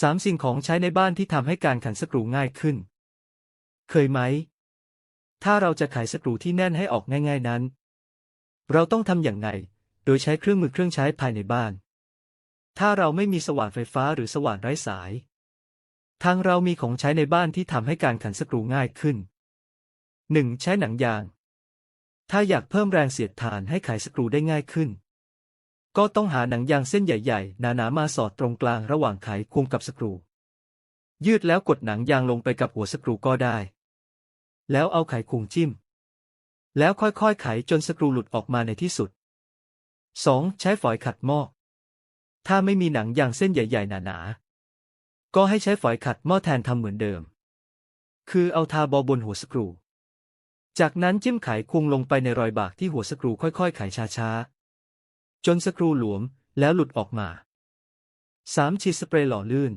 สามสิ่งของใช้ในบ้านที่ทำให้การขันสกรูง่ายขึ้น เคยไหม ถ้าเราจะไขสกรูที่แน่นให้ออกง่าย ๆนั้น เราต้องทำอย่างไงโดยใช้เครื่องมือเครื่องใช้ภายในบ้าน ถ้าเราไม่มีสว่านไฟฟ้าหรือสว่านไร้สาย ทางเรามีของใช้ในบ้านที่ทำให้การขันสกรูง่ายขึ้น 1. ใช้หนังยาง ถ้าอยากเพิ่มแรงเสียดทานให้ไขสกรูได้ง่ายขึ้น ก็ต้องหาหนังยางเส้นใหญ่ๆ หนาๆ มาสอดตรงกลางระหว่างไขควงกับสกรู ยืดแล้วกดหนังยางลงไปกับหัวสกรูก็ได้ แล้วเอาไขควงจิ้ม แล้วค่อยๆ ไขจนสกรูหลุดออกมาในที่สุด 2. ใช้ฝอยขัดหม้อ ถ้าไม่มีหนังยางเส้นใหญ่ๆ หนาๆ ก็ให้ใช้ฝอยขัดหม้อแทนทำเหมือนเดิม คือเอาทาบอบนหัวสกรู จากนั้นจิ้มไขควงลงไปในรอยบากที่หัวสกรูค่อยๆ ไขช้าๆ จนสกรูหลวมแล้วหลุดออกมา 3. ฉีดสเปรย์หล่อลื่น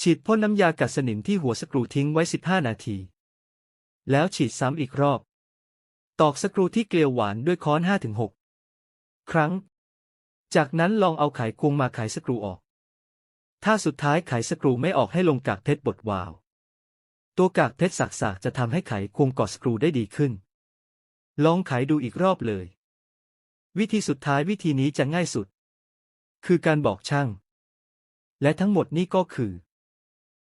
ฉีดพ่นน้ำยากัดสนิมที่หัวสกรูทิ้งไว้ 15 นาที แล้วฉีดซ้ำอีกรอบ ตอกสกรูที่เกลียวหวานด้วยค้อน 5-6 ครั้ง จากนั้นลองเอาไขควงมาไขสกรูออก ถ้าสุดท้ายไขสกรูไม่ออกให้ลงกากเพชรบดวาว ตัวกากเพชรสักๆจะทำให้ไขควงกอดสกรูได้ดีขึ้น ลองไขดูอีกรอบเลย วิธีสุดท้ายวิธีนี้จะง่ายสุด คือการบอกช่าง และทั้งหมดนี่ก็คือ